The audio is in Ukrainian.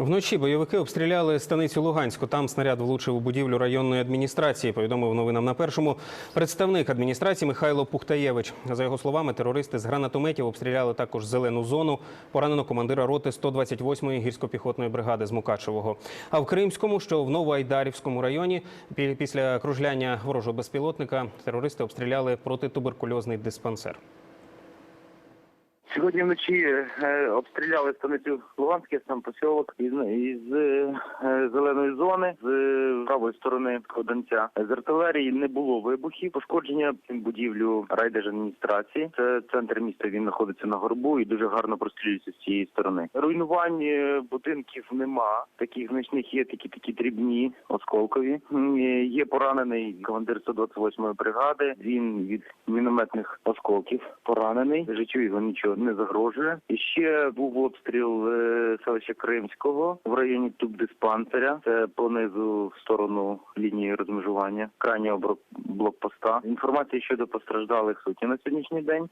Вночі бойовики обстріляли станицю Луганську. Там снаряд влучив у будівлю районної адміністрації. Повідомив новинам на першому представник адміністрації Михайло Пухтаєвич. За його словами, терористи з гранатометів обстріляли також зелену зону. Поранено командира роти 128-ї гірсько-піхотної бригади з Мукачевого. А в Кримському, що в Новоайдарівському районі, пі- після кружляння ворожого безпілотника терористи обстріляли протитуберкульозний диспансер. Сьогодні вночі е, обстріляли станицю Луганський сам посілок із, із е, зеленої зони з е, правої сторони Коданця. З артилерії не було вибухів. Пошкодження будівлю райдержадміністрації. Це центр міста. Він знаходиться на горбу і дуже гарно прострілюється з цієї сторони. Руйнувань будинків нема. Таких значних є такі такі дрібні, осколкові. Є поранений командир 128-ї бригади. Він від мінометних осколків поранений. Життю його нічого не загрожує. І ще був обстріл е, селища Кримського в районі тубдиспансеря. Це понизу в сторону лінії розмежування крайнього блокпоста. Інформації щодо постраждалих суті на сьогоднішній день.